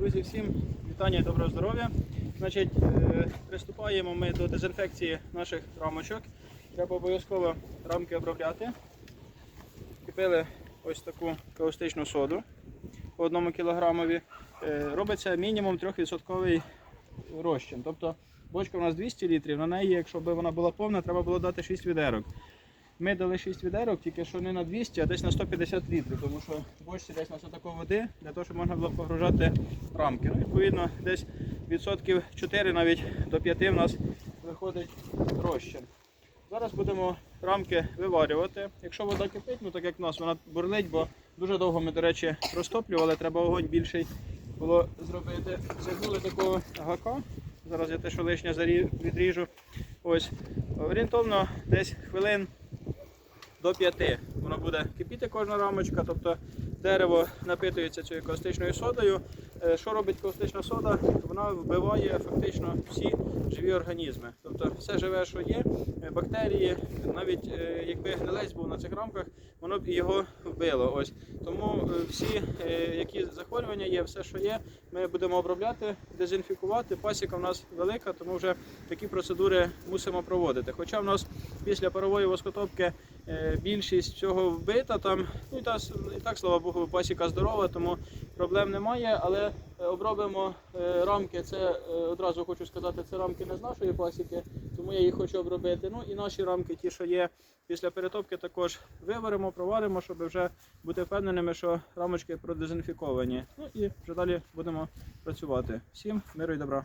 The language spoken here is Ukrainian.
Друзі, всім вітання і доброго здоров'я. Значить, е, приступаємо ми до дезінфекції наших рамочок. Треба обов'язково рамки обробляти. Купили ось таку каустичну соду по одному кілограмові. Е, Робиться мінімум 3% розчин. Тобто бочка у нас 200 літрів, на неї, якщо б вона була повна, треба було дати 6 відерок. Ми дали 6 відерок, тільки що не на 200, а десь на 150 літрів, тому що бочці десь на такої води, для того, щоб можна було погружати рамки. Ну, відповідно, десь відсотків 4 навіть до 5 в нас виходить розчин. Зараз будемо рамки виварювати. Якщо вода кипить, ну так як в нас вона бурлить, бо дуже довго ми, до речі, розтоплювали, треба огонь більший було зробити. Загнули такого гака. Зараз я те, що лишнє відріжу. Ось орієнтовно десь хвилин до 5 воно буде кипіти кожна рамочка, тобто дерево напитується цією каустичною содою. Е, Що робить каустична сода? Вона вбиває фактично всі живі організми. Тобто все живе, що є, е, бактерії, навіть е, якби гнилець був на цих рамках, воно б його вбило. Ось тому всі, які захворювання є, все, що є, ми будемо обробляти, дезінфікувати. Пасіка в нас велика, тому вже такі процедури мусимо проводити. Хоча в нас після парової воскотопки більшість всього вбита там. Ну і, та, і так, слава Богу, пасіка здорова, тому проблем немає. Але е, обробимо е, рамки. Це е, одразу хочу сказати, це рамки не з нашої пасіки, тому я їх хочу обробити. Ну і наші рамки, ті, що є після перетопки, також виваримо, проваримо, щоб вже бути впевненими, що рамочки продезінфіковані. Ну і вже далі будемо працювати. Всім миру і добра.